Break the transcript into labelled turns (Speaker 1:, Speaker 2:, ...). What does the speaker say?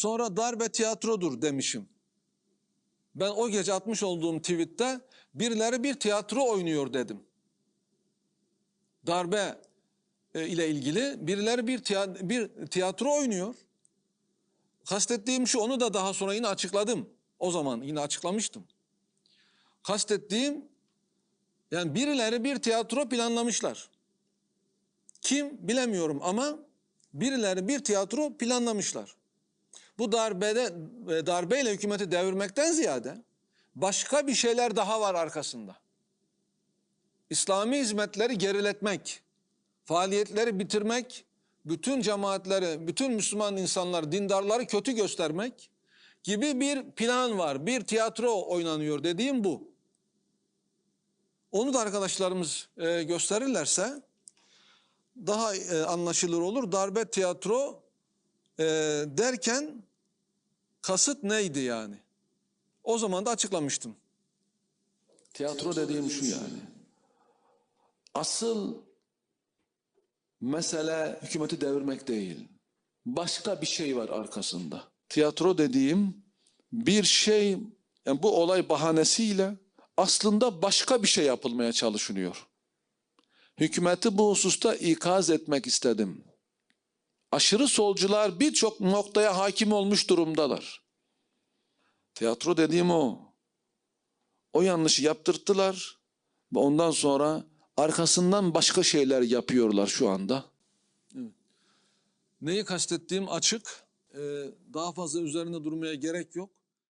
Speaker 1: Sonra darbe tiyatrodur demişim. Ben o gece atmış olduğum tweette birileri bir tiyatro oynuyor dedim. Darbe e, ile ilgili birileri bir, tiya- bir tiyatro oynuyor. Kastettiğim şu onu da daha sonra yine açıkladım. O zaman yine açıklamıştım. Kastettiğim yani birileri bir tiyatro planlamışlar. Kim bilemiyorum ama birileri bir tiyatro planlamışlar. Bu darbede e, darbeyle hükümeti devirmekten ziyade başka bir şeyler daha var arkasında. İslami hizmetleri geriletmek, faaliyetleri bitirmek, bütün cemaatleri, bütün Müslüman insanlar, dindarları kötü göstermek gibi bir plan var. Bir tiyatro oynanıyor dediğim bu. Onu da arkadaşlarımız e, gösterirlerse daha e, anlaşılır olur. Darbe tiyatro e, derken kasıt neydi yani? O zaman da açıklamıştım.
Speaker 2: Tiyatro dediğim şu yani. Asıl mesele hükümeti devirmek değil. Başka bir şey var arkasında. Tiyatro dediğim bir şey, yani bu olay bahanesiyle aslında başka bir şey yapılmaya çalışılıyor. Hükümeti bu hususta ikaz etmek istedim. Aşırı solcular birçok noktaya hakim olmuş durumdalar. Tiyatro dediğim o. O yanlışı yaptırttılar ve ondan sonra arkasından başka şeyler yapıyorlar şu anda.
Speaker 1: Neyi kastettiğim açık. Ee, daha fazla üzerinde durmaya gerek yok.